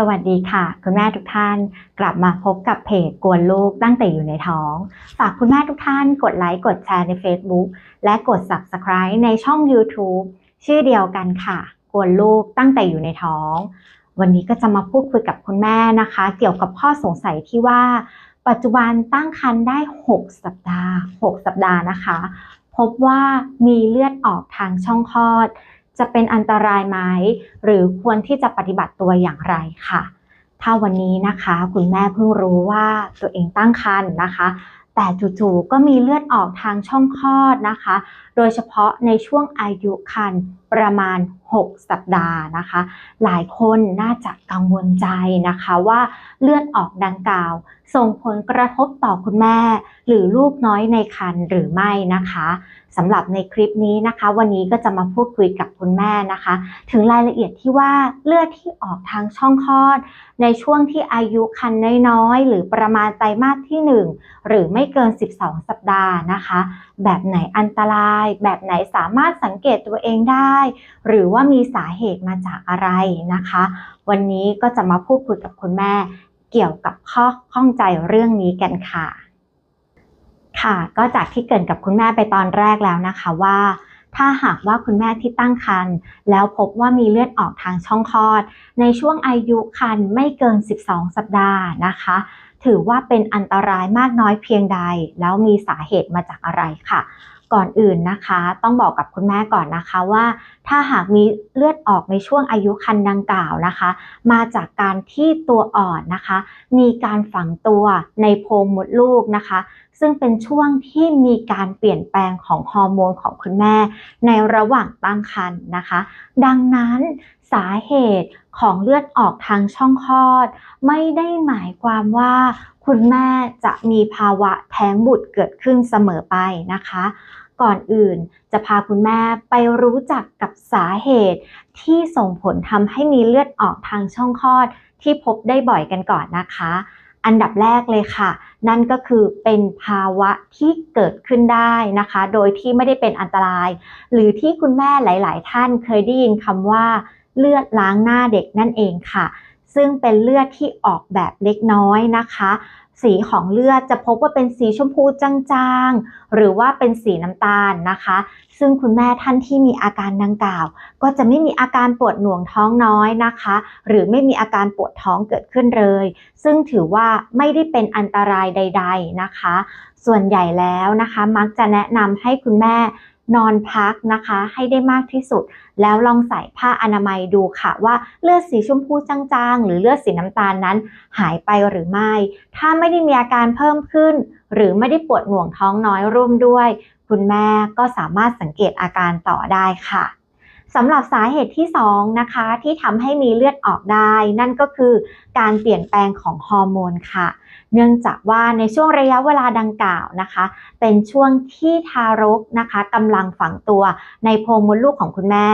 สวัสดีค่ะ คุณแม่ทุกท่านกลับมาพบกับเพจกวนลูกตั้งแต่อยู่ในท้อง ฝากคุณแม่ทุกท่านกดไลค์กดแชร์ใน Facebook และกด Subscribe ในช่อง YouTube ชื่อเดียวกันค่ะ กวนลูกตั้งแต่อยู่ในท้อง วันนี้ก็จะมาพูดคุยกับคุณแม่นะคะ เกี่ยวกับข้อสงสัยที่ว่า ปัจจุบันตั้งครรภ์ได้ 6 สัปดาห์ 6 สัปดาห์นะคะ พบว่ามีเลือดออกทางช่องคลอด จะเป็นอันตรายไหมหรือควรที่จะปฏิบัติตัวอย่างไรค่ะ ถ้าวันนี้นะคะ คุณแม่เพิ่งรู้ว่าตัวเองตั้งครรภ์นะคะ แต่จู่ๆก็มีเลือดออกทางช่องคลอดนะคะ โดยเฉพาะในช่วงอายุครรภ์ประมาณ 6 สัปดาห์นะคะ หลายคนน่าจะกังวลใจนะคะว่าเลือดออกดังกล่าว ส่งผลกระทบต่อคุณแม่ หรือลูกน้อยในครรภ์หรือไม่นะคะสำหรับในคลิปนี้นะคะ วันนี้ก็จะมาพูดคุยกับคุณแม่นะคะ ถึงรายละเอียดที่ว่าเลือดที่ออกทางช่องคลอด ในช่วงที่อายุครรภ์น้อยๆ หรือประมาณไตรมาสที่ 1 หรือไม่เกิน 12 สัปดาห์นะคะ แบบไหนอันตราย แบบไหนสามารถสังเกตตัวเองได้ หรือว่ามีสาเหตุมาจากอะไรนะคะ วันนี้ก็จะมาพูดคุยกับคุณแม่ เกี่ยวกับข้อข้องใจเรื่องนี้กันค่ะ ค่ะ ก็จากที่เกรินกับคุณแม่ไปตอนแรกแล้วนะคะว่าถ้าหากว่าคุณแม่ที่ตั้งครรภ์แล้วพบว่ามีเลือดออกทางช่องคลอด ในช่วงอายุครรภ์ไม่เกิน 12 สัปดาห์นะคะ ถือว่าเป็นอันตรายมากน้อยเพียงใด แล้วมีสาเหตุมาจากอะไรค่ะ ก่อนอื่นนะคะ ต้องบอกกับคุณแม่ก่อนนะคะว่า ถ้าหากมีเลือดออกในช่วงอายุครรภ์ดังกล่าวนะคะ มาจากการที่ตัวอ่อนนะคะ มีการฝังตัวในโพรงมดลูกนะคะ ซึ่งเป็นช่วงที่มีการเปลี่ยนแปลงของฮอร์โมนของคุณแม่ ในระหว่างตั้งครรภ์นะคะ ดังนั้นสาเหตุของเลือดออกทางช่องคลอด ไม่ได้หมายความว่า คุณแม่จะมีภาวะแท้งบุตรเกิดขึ้นเสมอไปนะคะ ก่อนอื่นจะพาคุณแม่ไปรู้จักกับสาเหตุที่ส่งผลทำให้มีเลือดออกทางช่องคลอดที่พบได้บ่อยกันก่อนนะคะ อันดับแรกเลยค่ะ นั่นก็คือเป็นภาวะที่เกิดขึ้นได้นะคะ โดยที่ไม่ได้เป็นอันตราย หรือที่คุณแม่หลาย ๆ ท่านเคยได้ยินคำว่าเลือดล้างหน้าเด็กนั่นเองค่ะ ซึ่งเป็นเลือดที่ออกแบบเล็กน้อยนะคะ สีของเลือดจะพบว่าเป็นสีชมพูจางๆ หรือว่าเป็นสีน้ำตาลนะคะ ซึ่งคุณแม่ท่านที่มีอาการดังกล่าว ก็จะไม่มีอาการปวดหน่วงท้องน้อยนะคะ หรือไม่มีอาการปวดท้องเกิดขึ้นเลย ซึ่งถือว่าไม่ได้เป็นอันตรายใด ๆนะคะ ส่วนใหญ่แล้วนะคะ มักจะแนะนำให้คุณแม่ นอนพักนะคะ ให้ได้มากที่สุด แล้วลองใส่ผ้าอนามัยดูค่ะว่าเลือดสีชมพูจางๆ หรือเลือดสีน้ำตาลนั้น หายไปหรือไม่ ถ้าไม่ได้มีอาการเพิ่มขึ้น หรือไม่ได้ปวดหน่วงท้องน้อยร่วมด้วย คุณแม่ก็สามารถสังเกตอาการต่อได้ค่ะ สำหรับสาเหตุที่2นะคะที่ทำให้มีเลือดออกได้ นั่นก็คือการเปลี่ยนแปลงของฮอร์โมนค่ะ เนื่องจากว่าในช่วงระยะเวลาดังกล่าวนะคะ เป็นช่วงที่ทารกนะคะกำลังฝังตัวในโพรงมดลูกของคุณแม่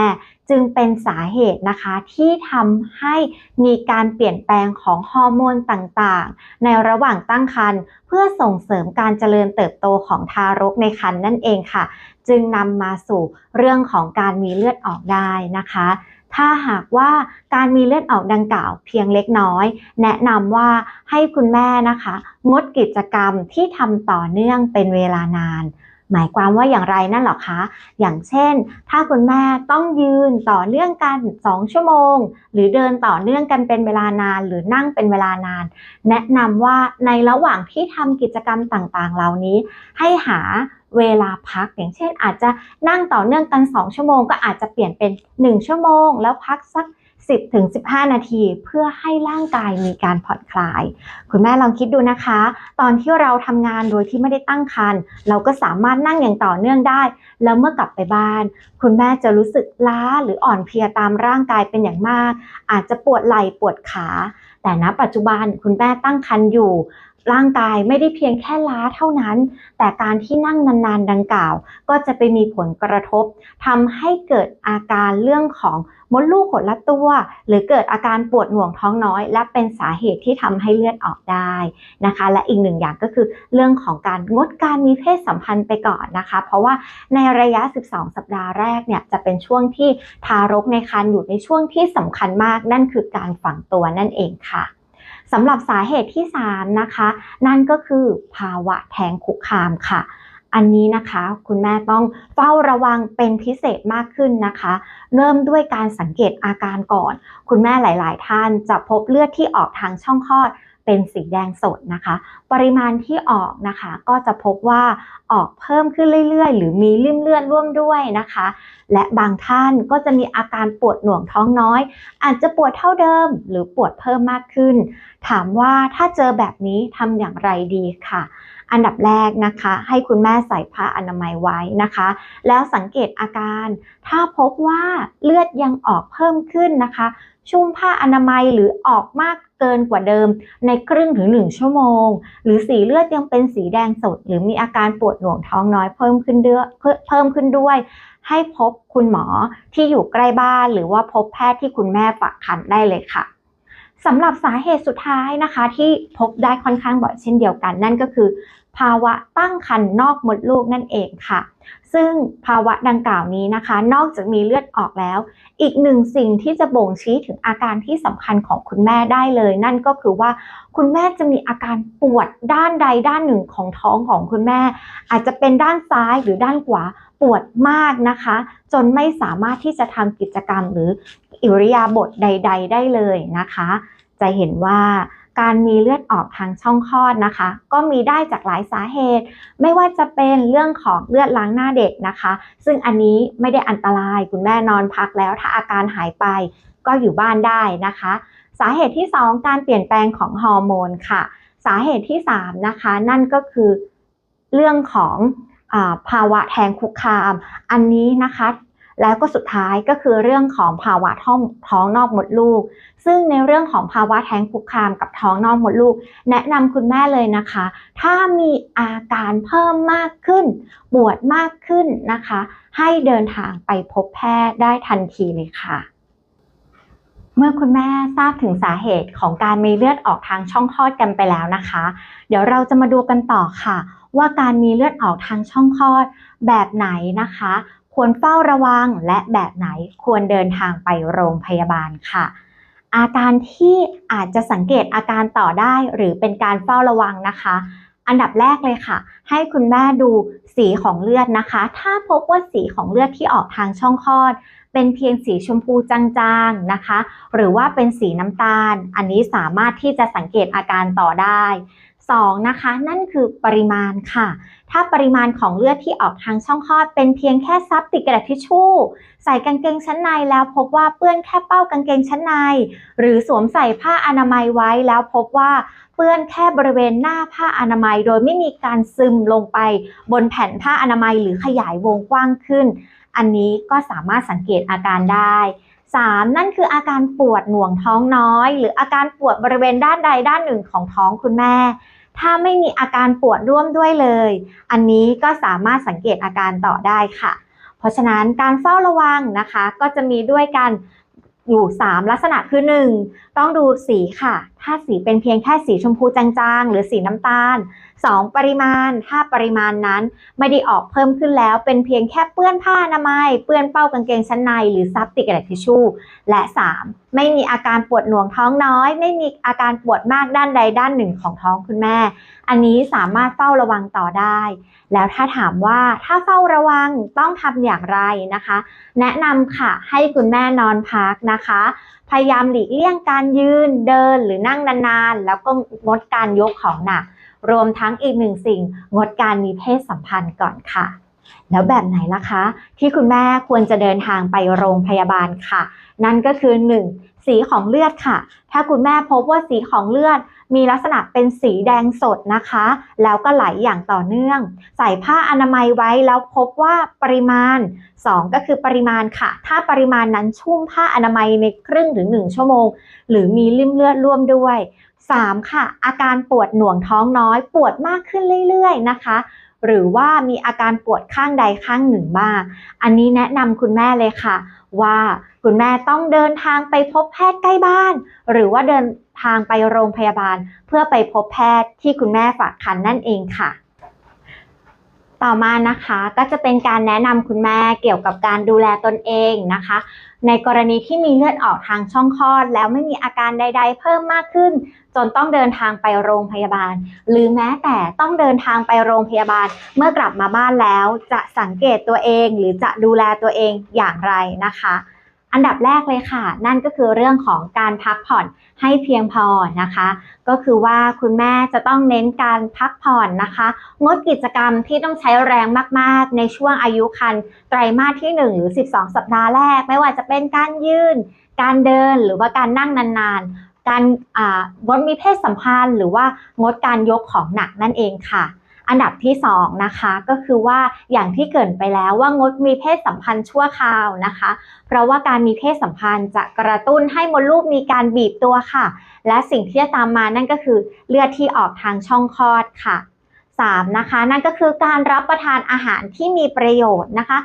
จึงเป็นสาเหตุนะคะที่ทำให้มีการเปลี่ยนแปลงของฮอร์โมนต่างๆ ในระหว่างตั้งครรภ์เพื่อส่งเสริมการเจริญเติบโตของทารกในครรภ์นั่นเองค่ะ จึงนำมาสู่เรื่องของการมีเลือดออกได้นะคะ ถ้าหากว่าการมีเลือดออกดังกล่าวเพียงเล็กน้อย แนะนำว่าให้คุณแม่นะคะ งดกิจกรรมที่ทำต่อเนื่องเป็นเวลานาน หมายความว่าอย่างไรนั่นหรอคะ อย่างเช่น ถ้าคุณแม่ต้องยืนต่อเนื่องกัน 2 ชั่วโมง หรือเดินต่อเนื่องกันเป็นเวลานาน หรือนั่งเป็นเวลานาน แนะนำว่าในระหว่างที่ทำกิจกรรมต่างๆ เหล่านี้ ให้หาเวลาพักอย่างเช่น อาจจะนั่งต่อเนื่องกัน 2 ชั่วโมง ก็อาจจะเปลี่ยนเป็น 1 ชั่วโมง แล้วพักสัก 10ถึง15 นาทีเพื่อให้ร่างกายมีการผ่อนคลาย คุณแม่ลองคิดดูนะคะ ตอนที่เราทำงานโดยที่ไม่ได้ตั้งครรภ์เราก็สามารถนั่งอย่างต่อเนื่องได้ แล้วเมื่อกลับไปบ้าน คุณแม่จะรู้สึกล้าหรืออ่อนเพลียตามร่างกายเป็นอย่างมาก อาจจะปวดไหล่ปวดขา แต่ณปัจจุบันคุณแม่ตั้งครรภ์อยู่ ร่างกายไม่ได้เพียงแค่ล้าเท่านั้น แต่การที่นั่งนานๆดังกล่าว ก็จะไปมีผลกระทบทำให้เกิดอาการเรื่องของมดลูกหดลัดตัว หรือเกิดอาการปวดหน่วงท้องน้อย และเป็นสาเหตุที่ทำให้เลือดออกได้นะคะ และอีกหนึ่งอย่างก็คือเรื่องของการงดการมีเพศสัมพันธ์ไปก่อนนะคะ เพราะว่าในระยะ 12 สัปดาห์แรกเนี่ยจะเป็นช่วงที่ทารกในครรภ์อยู่ในช่วงที่สำคัญมาก นั่นคือการฝังตัวนั่นเองค่ะ สำหรับสาเหตุที่ 3 นะคะ นั่นก็คือภาวะแท้งคุกคามค่ะ อันนี้นะคะคุณแม่ต้องเฝ้าระวังเป็นพิเศษมากขึ้นนะคะ เริ่มด้วยการสังเกตอาการก่อน คุณแม่หลาย ๆ ท่านจะพบเลือดที่ออกทางช่องคลอด เป็นสีแดงสดนะคะ ปริมาณที่ออกนะคะก็จะพบว่าออกเพิ่มขึ้นเรื่อยๆ หรือมีริ่มเลือดร่วมด้วยนะคะ และบางท่านก็จะมีอาการปวดหน่วงท้องน้อย อาจจะปวดเท่าเดิม หรือปวดเพิ่มมากขึ้น ถามว่าถ้าเจอแบบนี้ทำอย่างไรดีค่ะ อันดับแรกนะคะ ให้คุณแม่ใส่ผ้าอนามัยไว้นะคะ แล้วสังเกตอาการ ถ้าพบว่าเลือดยังออกเพิ่มขึ้นนะคะ ชุ่มผ้าอนามัยหรือออกมากเกินกว่าเดิม ในครึ่งถึง1ชั่วโมง หรือสีเลือดยังเป็นสีแดงสด หรือมีอาการปวดหน่วงท้องน้อยเพิ่มขึ้นด้วยเพิ่มขึ้นด้วย ให้พบคุณหมอที่อยู่ใกล้บ้าน หรือว่าพบแพทย์ที่คุณแม่ฝากคันได้เลยค่ะสำหรับสาเหตุสุดท้ายนะคะ ที่พบได้ค่อนข้างบ่อยเช่นเดียวกัน นั่นก็คือ ภาวะตั้งครรภ์นอกมดลูกนั่นเองค่ะ ซึ่งภาวะดังกล่าวนี้นะคะ นอกจากมีเลือดออกแล้ว อีกหนึ่งสิ่งที่จะบ่งชี้ถึงอาการที่สำคัญของคุณแม่ได้เลย นั่นก็คือว่าคุณแม่จะมีอาการปวดด้านใดด้านหนึ่งของท้องของคุณแม่ อาจจะเป็นด้านซ้ายหรือด้านขวาปวดมากนะคะ จนไม่สามารถที่จะทำกิจกรรมหรืออิริยาบถใด ๆ ได้เลยนะคะ จะเห็นว่า การมีเลือดออกทางช่องคลอดนะคะ ก็มีได้จากหลายสาเหตุ ไม่ว่าจะเป็นเรื่องของเลือดล้างหน้าเด็กนะคะ ซึ่งอันนี้ไม่ได้อันตรายคุณแม่นอนพักแล้ว ถ้าอาการหายไปก็อยู่บ้านได้นะคะ สาเหตุที่ 2 การเปลี่ยนแปลงของฮอร์โมนค่ะ สาเหตุที่ 3 นะคะ นั่นก็คือเรื่องของอภาวะแท้งคุกคาม อันนี้นะคะ แล้วก็สุดท้ายก็คือเรื่องของภาวะท้องท้องนอกมดลูก ซึ่งในเรื่องของภาวะแท้งคุกคามกับท้องนอกมดลูก แนะนำคุณแม่เลยนะคะ ถ้ามีอาการเพิ่มมากขึ้น ปวดมากขึ้นนะคะ ให้เดินทางไปพบแพทย์ได้ทันทีเลยค่ะเมื่อคุณแม่ทราบถึงสาเหตุของการมีเลือดออกทางช่องคลอดกันไปแล้วนะคะ เดี๋ยวเราจะมาดูกันต่อค่ะ ว่าการมีเลือดออกทางช่องคลอดแบบไหนนะคะ ควรเฝ้าระวังและแบบไหนควรเดินทางไปโรงพยาบาลค่ะ อาการที่อาจจะสังเกตอาการต่อได้หรือเป็นการเฝ้าระวังนะคะ อันดับแรกเลยค่ะ ให้คุณแม่ดูสีของเลือดนะคะ ถ้าพบว่าสีของเลือดที่ออกทางช่องคลอด เป็นเพียงสีชมพูจางๆนะคะ หรือว่าเป็นสีน้ำตาล อันนี้สามารถที่จะสังเกตอาการต่อได้ 2นะคะนั่นคือปริมาณค่ะ ถ้าปริมาณของเลือดที่ออกทางช่องคลอด เป็นเพียงแค่ซับติดกระดาษทิชชู่ ใส่กางเกงชั้นในแล้วพบว่าเปื้อนแค่เป้ากางเกงชั้นใน หรือสวมใส่ผ้าอนามัยไว้แล้วพบว่าเปื้อนแค่บริเวณหน้าผ้าอนามัย โดยไม่มีการซึมลงไปบนแผ่นผ้าอนามัยหรือขยายวงกว้างขึ้น อันนี้ก็สามารถสังเกตอาการได้ 3. นั่นคืออาการปวดหน่วงท้องน้อย หรืออาการปวดบริเวณด้านใดด้านหนึ่งของท้องคุณแม่ ถ้าไม่มีอาการปวดร่วมด้วยเลย อันนี้ก็สามารถสังเกตอาการต่อได้ค่ะ เพราะฉะนั้นการเฝ้าระวังนะคะ ก็จะมีด้วยกันอยู่ 3 ลักษณะคือ 1. ต้องดูสีค่ะ ถ้าสีเป็นเพียงแค่สีชมพูจางๆ หรือสีน้ำตาล 2. ปริมาณ ถ้าปริมาณนั้นไม่ได้ออกเพิ่มขึ้นแล้ว เป็นเพียงแค่เปื้อนผ้าอนามัย เปื้อนเป้ากางเกงชั้นใน หรือซับติดกระดาษทิชชู่ และ 3. ไม่มีอาการปวดหน่วงท้องน้อย ไม่มีอาการปวดมากด้านใดด้านหนึ่งของท้องคุณแม่ อันนี้สามารถเฝ้าระวังต่อได้ แล้วถ้าถามว่าถ้าเฝ้าระวังต้องทำอย่างไรนะคะ แนะนำค่ะให้คุณแม่นอนพักนะคะ พยายามหลีกเลี่ยงการยืนเดินหรือนั่งนานๆ แล้วก็งดการยกของหนัก รวมทั้งอีกหนึ่งสิ่ง งดการมีเพศสัมพันธ์ก่อนค่ะ แล้วแบบไหนล่ะคะ ที่คุณแม่ควรจะเดินทางไปโรงพยาบาลค่ะ นั่นก็คือ 1. สีของเลือดค่ะ ถ้าคุณแม่พบว่าสีของเลือด มีลักษณะเป็นสีแดงสดนะคะ แล้วก็ไหลอย่างต่อเนื่อง ใส่ผ้าอนามัยไว้แล้วพบว่าปริมาณ 2 ก็คือปริมาณค่ะ ถ้าปริมาณนั้นชุ่มผ้าอนามัยในครึ่งถึง 1 ชั่วโมง หรือมีลิ่มเลือดร่วมด้วย 3. ค่ะ อาการปวดหน่วงท้องน้อย ปวดมากขึ้นเรื่อยๆนะคะหรือว่ามีอาการปวดข้างใดข้างหนึ่งบ้าง อันนี้แนะนำคุณแม่เลยค่ะ ว่าคุณแม่ต้องเดินทางไปพบแพทย์ใกล้บ้าน หรือว่าเดิน ทางไปโรงพยาบาล เพื่อไปพบแพทย์ที่คุณแม่ฝากคันนั่นเองค่ะ ต่อมานะคะก็จะเป็นการแนะนำคุณแม่เกี่ยวกับการดูแลตนเองนะคะ ในกรณีที่มีเลือดออกทางช่องคลอด แล้วไม่มีอาการใด ๆ เพิ่มมากขึ้น จนต้องเดินทางไปโรงพยาบาล หรือแม้แต่ต้องเดินทางไปโรงพยาบาล เมื่อกลับมาบ้านแล้ว จะสังเกตตัวเองหรือจะดูแลตัวเองอย่างไรนะคะอันดับแรกเลยค่ะ นั่นก็คือเรื่องของการพักผ่อน ให้เพียงพอนะคะ ก็คือว่าคุณแม่จะต้องเน้นการพักผ่อนนะคะ งดกิจกรรมที่ต้องใช้แรงมากๆ ในช่วงอายุครรภ์ไตรมาสที่ 1 หรือ 12 สัปดาห์แรก ไม่ว่าจะเป็นการยืน การเดินหรือว่าการนั่งนานๆ การงดมีเพศสัมพันธ์ หรือว่างดการยกของหนักนั่นเองค่ะ อันดับที่2นะคะก็คือว่าอย่างที่เกรินไปแล้วว่างดมีเพศสัมพันธ์ชั่วคราวนะคะ เพราะว่าการมีเพศสัมพันธ์จะกระตุ้นให้มดลูกมีการบีบตัวค่ะ และสิ่งที่จะตามมานั่นก็คือเลือดที่ออกทางช่องคลอดค่ะ 3. นะคะนั่นก็คือการรับประทานอาหารที่มีประโยชน์นะคะ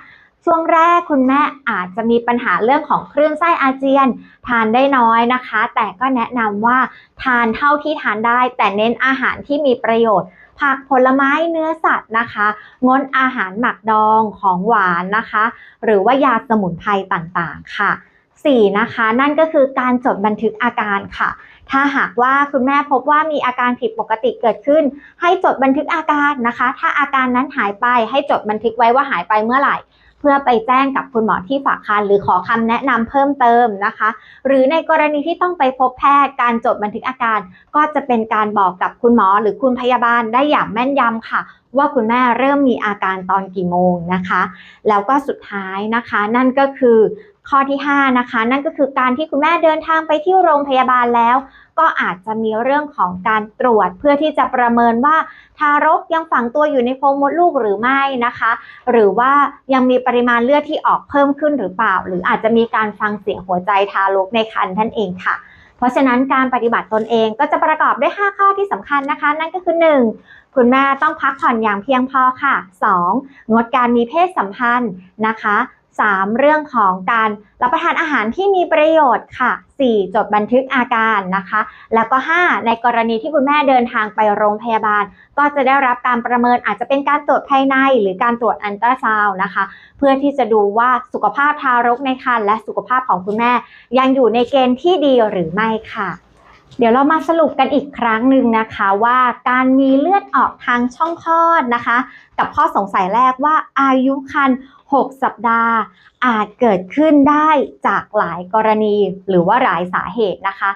ช่วงแรกคุณแม่อาจจะมีปัญหาเรื่องของคลื่นไส้อาเจียน ทานได้น้อยนะคะ แต่ก็แนะนำว่าทานเท่าที่ทานได้ แต่เน้นอาหารที่มีประโยชน์ ผักผลไม้เนื้อสัตว์นะคะ งดอาหารหมักดองของหวานนะคะ หรือว่ายาสมุนไพรต่างๆ ค่ะ 4. นะคะ นั่นก็คือการจดบันทึกอาการค่ะ ถ้าหากว่าคุณแม่พบว่ามีอาการผิดปกติเกิดขึ้น ให้จดบันทึกอาการนะคะ ถ้าอาการนั้นหายไปให้จดบันทึกไว้ว่าหายไปเมื่อไหร่ เพื่อไปแจ้งกับคุณหมอที่ฝากคันหรือขอคำแนะนำเพิ่มเติมนะคะ หรือในกรณีที่ต้องไปพบแพทย์การจดบันทึกอาการ ก็จะเป็นการบอกกับคุณหมอหรือคุณพยาบาลได้อย่างแม่นยำค่ะ ว่าคุณแม่เริ่มมีอาการตอนกี่โมงนะคะ แล้วก็สุดท้ายนะคะ นั่นก็คือข้อที่ 5 นะคะ นั่นก็คือการที่คุณแม่เดินทางไปที่โรงพยาบาลแล้ว ก็อาจจะมีเรื่องของการตรวจเพื่อที่จะประเมินว่าทารกยังฝังตัวอยู่ในโพรงมดลูกหรือไม่นะคะ หรือว่ายังมีปริมาณเลือดที่ออกเพิ่มขึ้นหรือเปล่า หรืออาจจะมีการฟังเสียงหัวใจทารกในครรภ์ท่านเองค่ะ เพราะฉะนั้นการปฏิบัติตนเองก็จะประกอบด้วย 5 ข้อที่สำคัญนะคะ นั่นก็คือ 1. คุณแม่ต้องพักผ่อนอย่างเพียงพอค่ะ 2. งดการมีเพศสัมพันธ์นะคะ 3. เรื่องของการรับประทานอาหารที่มีประโยชน์ค่ะ 4. จดบันทึกอาการนะคะ แล้วก็ 5. ในกรณีที่คุณแม่เดินทางไปโรงพยาบาล ก็จะได้รับการประเมินอาจจะเป็นการตรวจภายใน หรือการตรวจอันตราซาวน์นะคะ เพื่อที่จะดูว่าสุขภาพทารกในครรภ์และสุขภาพของคุณแม่ ยังอยู่ในเกณฑ์ที่ดีหรือไม่ค่ะ เดี๋ยวเรามาสรุปกันอีกครั้งหนึ่งนะคะว่าการมีเลือดออกทางช่องคลอดนะคะ กับข้อสงสัยแรกว่าอายุครรภ์6 สัปดาห์ อาจเกิดขึ้นได้จากหลายกรณีหรือว่าหลายสาเหตุนะคะ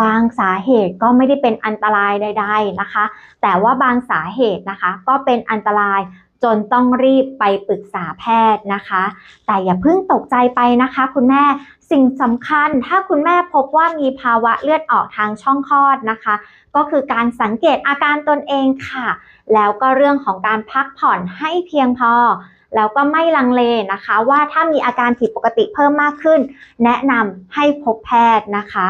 บางสาเหตุก็ไม่ได้เป็นอันตรายใด ๆนะคะ แต่ว่าบางสาเหตุนะคะก็เป็นอันตราย จนต้องรีบไปปรึกษาแพทย์นะคะ แต่อย่าเพิ่งตกใจไปนะคะ คุณแม่สิ่งสำคัญถ้าคุณแม่พบว่ามีภาวะเลือดออกทางช่องคลอดนะคะ ก็คือการสังเกตอาการตนเองค่ะ แล้วก็เรื่องของการพักผ่อนให้เพียงพอ แล้วก็ไม่ลังเลนะคะ ว่าถ้ามีอาการผิดปกติเพิ่มมากขึ้น แนะนำให้พบแพทย์นะคะ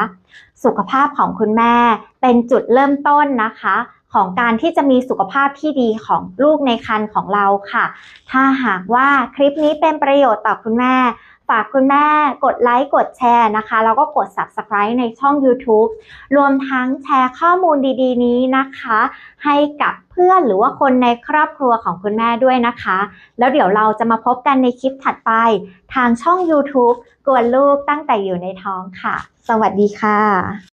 สุขภาพของคุณแม่เป็นจุดเริ่มต้นนะคะ ของการที่จะมีสุขภาพที่ดีของลูกในครรภ์ของเราค่ะ ถ้าหากว่าคลิปนี้เป็นประโยชน์ต่อคุณแม่ ฝากคุณแม่กดไลค์กดแชร์นะคะ แล้วก็กด subscribe ในช่อง YouTube รวมทั้งแชร์ข้อมูลดีๆ นี้นะคะ ให้กับเพื่อนหรือว่าคนในครอบครัวของคุณแม่ด้วยนะคะ แล้วเดี๋ยวเราจะมาพบกันในคลิปถัดไป ทางช่อง YouTube กวนลูกตั้งแต่อยู่ในท้องค่ะ สวัสดีค่ะ